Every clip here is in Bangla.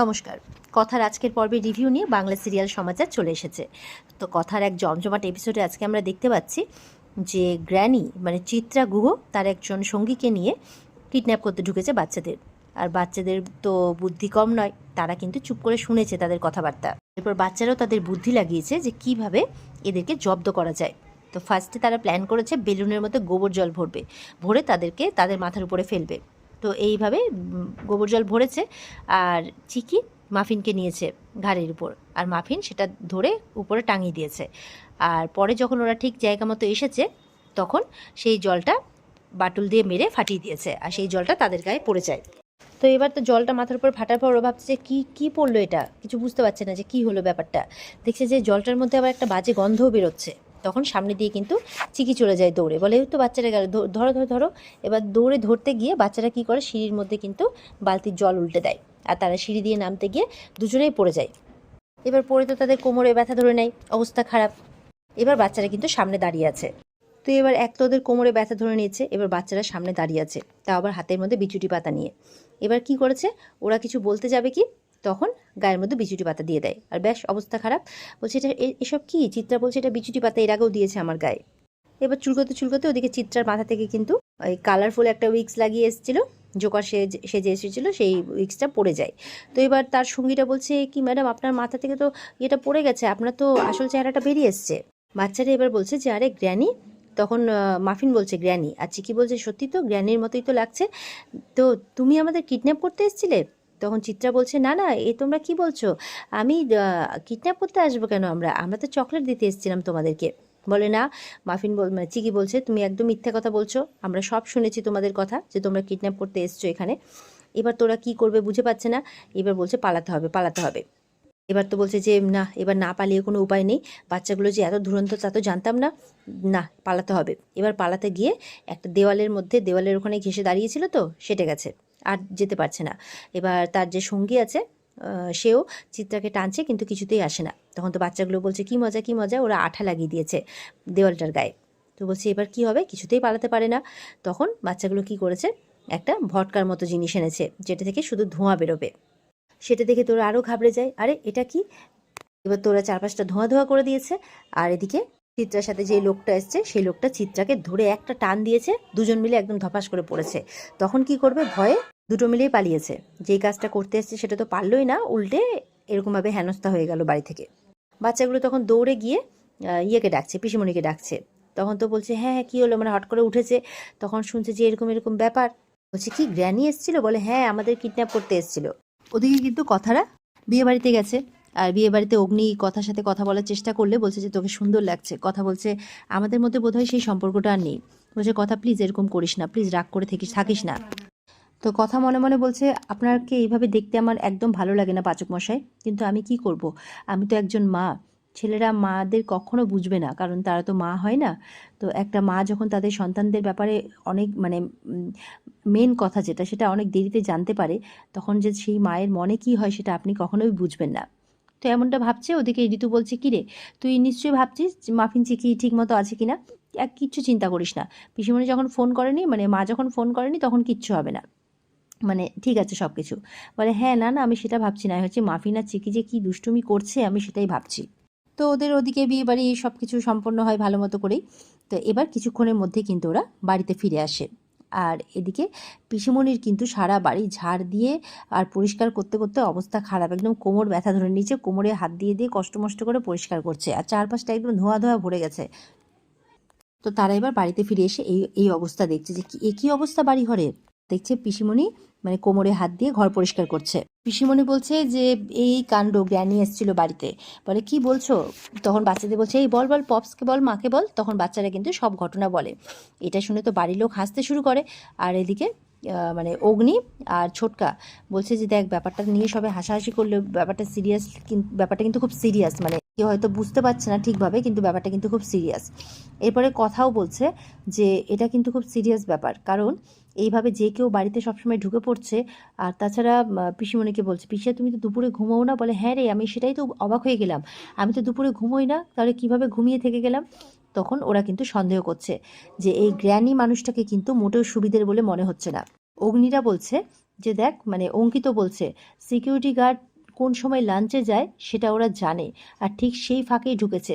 নমস্কার। কথার আজকের পর্বে রিভিউ নিয়ে বাংলা সিরিয়াল সমাচার চলে এসেছে। তো কথার এক জমজমাট এপিসোডে আজকে আমরা দেখতে পাচ্ছি যে গ্র্যানি মানে চিত্রা গুহ, তার একজন সঙ্গীকে নিয়ে কিডন্যাপ করতে ঢুকেছে বাচ্চাদের। আর বাচ্চাদের তো বুদ্ধি কম নয়, তারা কিন্তু চুপ করে শুনেছে তাদের কথাবার্তা। এরপর বাচ্চারাও তাদের বুদ্ধি লাগিয়েছে যে কীভাবে এদেরকে জব্দ করা যায়। তো ফার্স্টে তারা প্ল্যান করেছে বেলুনের মধ্যে গোবর জল ভরবে, ভরে তাদেরকে তাদের মাথার উপরে ফেলবে। তো এইভাবে গোবর জল ভরেছে আর চিকি মাফিনকে নিয়েছে ঘাড়ের উপর। আর মাফিন সেটা ধরে উপরে টাঙিয়ে দিয়েছে। আর পরে যখন ওরা ঠিক জায়গা মতো এসেছে, তখন সেই জলটা বাটুল দিয়ে মেরে ফাটিয়ে দিয়েছে আর সেই জলটা তাদের গায়ে পড়ে যায়। তো এবার তো জলটা মাথার উপর ফাটার পর ওরা ভাবছে যে কী কী পড়ল এটা? কিছু বুঝতে পারছে না যে কী হলো ব্যাপারটা। দেখছে যে জলটার মধ্যে আবার একটা বাজে গন্ধও বেরোচ্ছে। তখন সামনে দিয়ে কিন্তু চিকি চলে যায় দৌড়ে। বলে তো বাচ্চারা গেল ধরো ধরো ধরো। এবার দৌড়ে ধরতে গিয়ে বাচ্চারা কি করে? সিঁড়ির মধ্যে কিন্তু বালতির জল উল্টে দেয়। আর তারা সিঁড়ি দিয়ে নামতে গিয়ে দুজনেই পড়ে যায়। এবার পড়ে তো তাদের কোমরে ব্যথা ধরে নেয়, অবস্থা খারাপ। এবার বাচ্চারা কিন্তু সামনে দাঁড়িয়ে আছে। তো এবার এক তো ওদের কোমরে ব্যথা ধরে নিয়েছে, এবার বাচ্চারা সামনে দাঁড়িয়ে আছে। তা আবার হাতের মধ্যে বিচুটি পাতা নিয়ে। এবার কি করেছে? ওরা কিছু বলতে যাবে কি? তখন গায়ের মধ্যে বিচুটি পাতা দিয়ে দেয়। আর বেশ, অবস্থা খারাপ। বলছে, এটা এসব কি? চিত্রা বলছে, এটা বিচুটি পাতা, এর আগেও দিয়েছে আমার গায়ে। এবার চুলকোতে চুলকোতে ওদিকে চিত্রার মাথা থেকে কিন্তু ওই কালারফুল একটা উইক্স লাগিয়ে এসেছিল। জোকার সে সেজে এসেছিল, সেই উইক্সটা পড়ে যায়। তো এবার তার সঙ্গীটা বলছে, কি ম্যাডাম আপনার মাথা থেকে তো এটা পড়ে গেছে, আপনার তো আসল চেহারাটা বেরিয়ে এসছে। বাচ্চারা এবার বলছে যে, আরে গ্র্যানি। তখন মাফিন বলছে, গ্র্যানি। আর চিকি বলছে, সত্যি তো, গ্র্যানির মতোই তো লাগছে। তো তুমি আমাদের কিডন্যাপ করতে এসেছিলে? তখন চিত্রা বলছে, না না, এ তোমরা কি বলছো? আমি কিডন্যাপ করতে আসব কেন আমরা? আমরা তো চকলেট দিতে এসেছিলাম তোমাদেরকে। বলে, না। মাফিন বল মানে চিকি বলছে, তুমি একদম মিথ্যা কথা বলছো। আমরা সব শুনেছি তোমাদের কথা যে তোমরা কিডন্যাপ করতে এসছো এখানে। এবার তোরা কি করবে বুঝে পাচ্ছে না। এবার বলছে, পালাতে হবে পালাতে হবে। এবার তো বলছে যে, না, এবার না পালিয়ে কোনো উপায় নেই। বাচ্চাগুলো যে এত দুরন্ত, তা তো জানতাম না। না, পালাতে হবে। এবার পালাতে গিয়ে একটা দেওয়ালের মধ্যে, দেওয়ালের ওখানে ঘেসে দাঁড়িয়েছিল তো, সেটে গেছে। আর যেতে পারছে না। এবার তার যে সঙ্গী আছে সেও চিত্রাকে টানছে, কিন্তু কিছুতেই আসে না। তখন তো বাচ্চাগুলো বলছে, কি মজা কি মজা, ওরা আঠা লাগিয়ে দিয়েছে দেওয়ালটার গায়ে। তো বলছে, এবার কি হবে? কিছুতেই পালাতে পারে না। তখন বাচ্চাগুলো কি করেছে? একটা ভটকার মতো জিনিস এনেছে, যেটা থেকে শুধু ধোঁয়া বেরোবে। সেটা দেখে তোরা আরও ঘাবড়ে যায়। আরে, এটা কি? এবার তোরা চারপাশটা ধোঁয়া ধোঁয়া করে দিয়েছে। আর এদিকে চিত্রার সাথে যে লোকটা এসছে, সেই লোকটা চিত্রাকে ধরে একটা টান দিয়েছে। দুজন মিলে একদম ধপাস করে পড়েছে। তখন কি করবে? ভয়ে দুটো মিলেই পালিয়েছে। যেই কাজটা করতে এসছে সেটা তো পারলোই না, উল্টে এরকমভাবে হেনস্থা হয়ে গেল বাড়ি থেকে। বাচ্চাগুলো তখন দৌড়ে গিয়ে ইয়েকে ডাকছে, পিসিমণিকে ডাকছে। তখন তো বলছে হ্যাঁ হ্যাঁ কী হলো? মানে হট করে উঠেছে। তখন শুনছে যে এরকম এরকম ব্যাপার। বলছে, কি, গ্র্যানি এসেছিল? বলে হ্যাঁ আমাদের কিডন্যাপ করতে এসেছিল। ওদিকে কিন্তু কথারা বিয়ে বাড়িতে গেছে। আর বিয়ে বাড়িতে অগ্নি কথার সাথে কথা বলার চেষ্টা করলে বলছে যে, তোকে সুন্দর লাগছে। কথা বলছে, আমাদের মধ্যে বোধহয় সেই সম্পর্কটা আর নেই। বলছে, কথা প্লিজ এরকম করিস না। প্লিজ রাগ করে থাকিস থাকিস না। তো কথা মনে মনে বলছে, আপনাকে এইভাবে দেখতে আমার একদম ভালো লাগে না পাচক মশাই। কিন্তু আমি কি করব? আমি তো একজন মা। ছেলেরা মাদের কখনো বুঝবে না, কারণ তারা তো মা হয় না। তো একটা মা যখন তাদের সন্তানদের ব্যাপারে অনেক মানে মেন কথা যেটা, সেটা অনেক দেরিতে জানতে পারে, তখন যে সেই মায়ের মনে কি হয় সেটা আপনি কখনোই বুঝবেন না। তো এমনটা ভাবছে, ওদিকে ঋতু বলছে কি রে তুই নিশ্চয়ই ভাবছিস মাফিন চিকি ঠিক মতো আছে কিনা? এক কিচ্ছু চিন্তা করিস না। পিসিমণি যখন ফোন করেনি মানে মা যখন ফোন করেনি, তখন কিচ্ছু হবে না। মানে ঠিক আছে সব কিছু বলে হ্যাঁ না না, আমি সেটা ভাবছি না। হচ্ছে মাফিন চিকি যে কী দুষ্টুমি করছে, আমি সেটাই ভাবছি। তো ওদের ওদিকে বিয়ে বাড়ি সব কিছু সম্পন্ন হয় ভালো মতো করেই। তো এবার কিছুক্ষণের মধ্যে কিন্তু ওরা বাড়িতে ফিরে আসে। আর এদিকে পিসিমণির কিন্তু সারা বাড়ি ঝাড় দিয়ে আর পরিষ্কার করতে করতে অবস্থা খারাপ। একদম কোমর ব্যথা ধরে নিচে কোমরে হাত দিয়ে দিয়ে কষ্ট মষ্ট করে পরিষ্কার করছে। আর চারপাশটা একদম ধোয়া ধোয়া ভরে গেছে। তো তারা এবার বাড়িতে ফিরে এসে এই এই অবস্থা দেখছে যে কি, এ কি অবস্থা বাড়ি ঘরের দেখছে পিসিমণি মানে কোমরে হাত দিয়ে ঘর পরিষ্কার করছে। পিসিমণি বলছে যে, এই কাণ্ড গ্র্যানি এসেছিল বাড়িতে। বলে, কি বলছো? তখন বাচ্চাদের বলছে, এই বল বল, পপসকে বল, মাকে বল। তখন বাচ্চারা কিন্তু সব ঘটনা বলে। এটা শুনে তো বাড়ির লোক হাসতে শুরু করে। আর এদিকে মানে অগ্নি আর ছোটকা বলছে যে, দেখ, ব্যাপারটা নিয়ে সবাই হাসাহাসি করলে ব্যাপারটা সিরিয়াস ব্যাপারটা কিন্তু খুব সিরিয়াস মানে কেউ হয়তো বুঝতে পারছে না ঠিকভাবে, কিন্তু ব্যাপারটা কিন্তু খুব সিরিয়াস এরপরে কথাও বলছে যে, এটা কিন্তু খুব সিরিয়াস ব্যাপার। কারণ এইভাবে যে কেউ বাড়িতে সবসময় ঢুকে পড়ছে, আর তাছাড়া পিসিমণিকে বলছে, পিসিয়া, তুমি তো দুপুরে ঘুমাও না? বলে হ্যাঁ রে, আমি সেটাই তো অবাক হয়ে গেলাম। আমি তো দুপুরে ঘুমোই না, তাহলে কীভাবে ঘুমিয়ে থেকে গেলাম? তখন ওরা কিন্তু সন্দেহ করছে যে, এই গ্র্যানি মানুষটাকে কিন্তু মোটেও সুবিধের বলে মনে হচ্ছে না। অগ্নিরা বলছে যে, দেখ মানে অঙ্কিত বলছে সিকিউরিটি গার্ড কোন সময় লাঞ্চে যায় সেটা ওরা জানে, আর ঠিক সেই ফাঁকেই ঢুকেছে।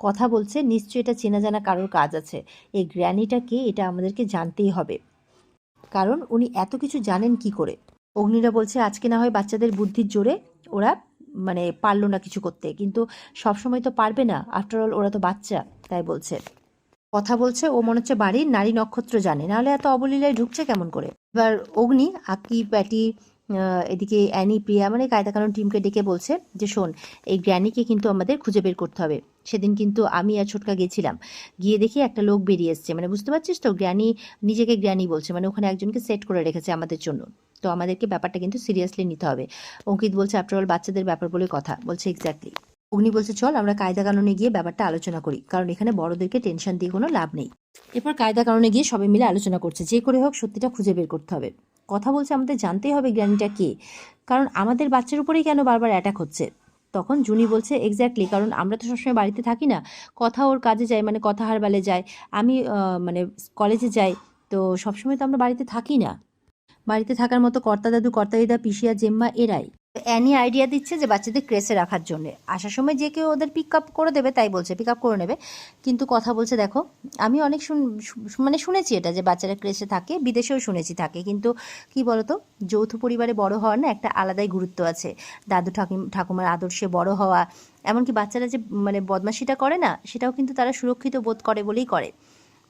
কথা বলছে, নিশ্চয়ই এটা চেনা জানা কারোর কাজ আছে। এই গ্র্যানিটা কে এটা আমাদেরকে জানতেই হবে। কারণ উনি এত কিছু জানেন কি করে? অগ্নিরা বলছে, আজকে না হয় বাচ্চাদের বুদ্ধির জোরে ওরা মানে পারল না কিছু করতে। কিন্তু সবসময় তো পারবে না। আফটার অল ওরা তো বাচ্চা, তাই বলছে। কথা বলছে, ও মনে হচ্ছে বাড়ির নারী নক্ষত্র জানে। নাহলে এত অবলীলায় ঢুকছে কেমন করে? এবার অগ্নি আকি প্যাটি এদিকে অ্যানি, প্রিয়া মানে কায়দা কানুন টিমকে ডেকে বলছে যে, শোন, এই গ্র্যানিকে কিন্তু আমাদের খুঁজে বের করতে হবে। সেদিন কিন্তু আমি আর ছোটকা গেছিলাম। গিয়ে দেখি একটা লোক বেরিয়ে এসছে। মানে বুঝতে পারছিস তো, গ্র্যানি নিজেকে গ্র্যানি বলছে। মানে ওখানে একজনকে সেট করে রেখেছে আমাদের জন্য। তো আমাদেরকে ব্যাপারটা কিন্তু সিরিয়াসলি নিতে হবে। অঙ্কিত বলছে আফটার অল বাচ্চাদের ব্যাপার বলে কথা। বলছে এক্স্যাক্টলি অগ্নি বলছে, চল, আমরা কায়দা কানুনে গিয়ে ব্যাপারটা আলোচনা করি। কারণ এখানে বড়দেরকে টেনশন দিয়ে কোনো লাভ নেই। এরপর কায়দা কারণে গিয়ে সবাই মিলে আলোচনা করছে। যে করে হোক, সত্যিটা খুঁজে বের করতে হবে। কথা বলছে আমাদের জানতেই হবে জ্ঞানীটা কে। কারণ আমাদের বাচ্চার উপরেই কেন বারবার অ্যাটাক হচ্ছে? তখন জুনি বলছে এক্স্যাক্টলি কারণ আমরা তো সবসময় বাড়িতে থাকি না। কথা ওর কাজে যায় মানে কথা হারবালে যায়। আমি মানে কলেজে যাই, তো সবসময় তো আমরা বাড়িতে থাকি না। বাড়িতে থাকার মতো কর্তা দাদু, কর্তা দিদা পিসিয়া জেম্মা এরাই। অ্যানি আইডিয়া দিচ্ছে যে বাচ্চাদের ক্রেসে রাখার জন্য। আসার সময় যে কেউ ওদের পিক আপ করে দেবে, তাই বলছে পিক আপ করে নেবে। কিন্তু কথা বলছে, দেখো, আমি অনেক শুন মানে শুনেছি এটা যে বাচ্চারা ক্রেসে থাকে, বিদেশেও শুনেছি থাকে। কিন্তু কি বলতো, যৌথ পরিবারে বড় হওয়ার না একটা আলাদাই গুরুত্ব আছে। দাদু ঠাকুম, ঠাকুমার আদর্শে বড় হওয়া, এমনকি বাচ্চারা যে মানে বদমাশিটা করে না, সেটাও কিন্তু তারা সুরক্ষিত বোধ করে বলেই করে।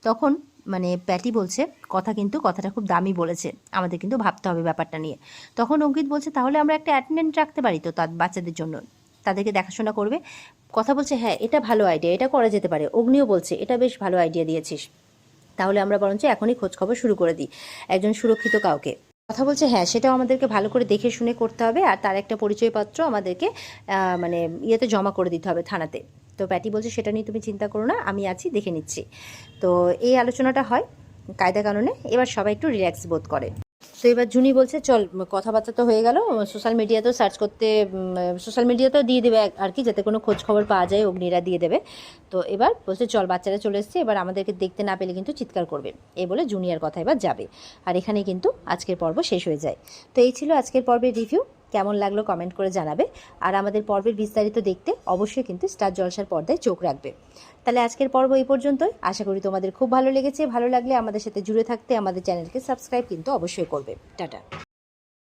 তখন মানে প্যাটি বলছে, কথা কিন্তু কথাটা খুব দামি বলেছে। আমাদের কিন্তু ভাবতে হবে ব্যাপারটা নিয়ে। তখন অঙ্কিত বলছে, তাহলে আমরা একটা অ্যাটেন্ডেন্ট রাখতে পারি তো তার বাচ্চাদের জন্য? তাদেরকে দেখাশোনা করবে? কথা বলছে হ্যাঁ এটা ভালো আইডিয়া এটা করা যেতে পারে। অগ্নিও বলছে, এটা বেশ ভালো আইডিয়া দিয়েছিস। তাহলে আমরা বরঞ্চ এখনই খোঁজ খবর শুরু করে দিই, একজন সুরক্ষিত কাউকে। কথা বলছে হ্যাঁ সেটাও আমাদেরকে ভালো করে দেখে শুনে করতে হবে, আর তার একটা পরিচয়পত্র আমাদেরকে মানে ইয়েতে জমা করে দিতে হবে থানাতে। তো প্যাটি বলছে, সেটা নিয়ে তুমি চিন্তা করো না, আমি আছি, দেখে নিচ্ছি। তো এই আলোচনাটা হয় কায়দা কারণে এবার সবাই একটু রিল্যাক্স বোধ করে। তো এবার জুনি বলছে, চল, কথাবার্তা তো হয়ে গেল সোশ্যাল মিডিয়াতেও সার্চ করতে সোশ্যাল মিডিয়াতেও দিয়ে দেবে আর কি, যাতে কোনো খোঁজ খবর পাওয়া যায়, অগ্নিরা দিয়ে দেবে। তো এবার বলছে, চল, বাচ্চারা চলে এসছে, এবার আমাদেরকে দেখতে না পেলে কিন্তু চিৎকার করবে। এই বলে জুনিয়র কথা এবার যাবে। আর এখানে কিন্তু আজকের পর্ব শেষ হয়ে যায়। তো এই ছিল আজকের পর্বের রিভিউ কেমন লাগল কমেন্ট করে জানাবে। আর আমাদের পর্বের বিস্তারিত দেখতে অবশ্যই কিন্তু স্টার জলসার পর্দায় চোখ রাখবে। তাহলে আজকের পর্ব এই পর্যন্তই। আশা করি তোমাদের খুব ভালো লেগেছে। ভালো লাগলে আমাদের সাথে জুড়ে থাকতে আমাদের চ্যানেলকে সাবস্ক্রাইব কিন্তু অবশ্যই করবে। টাটা।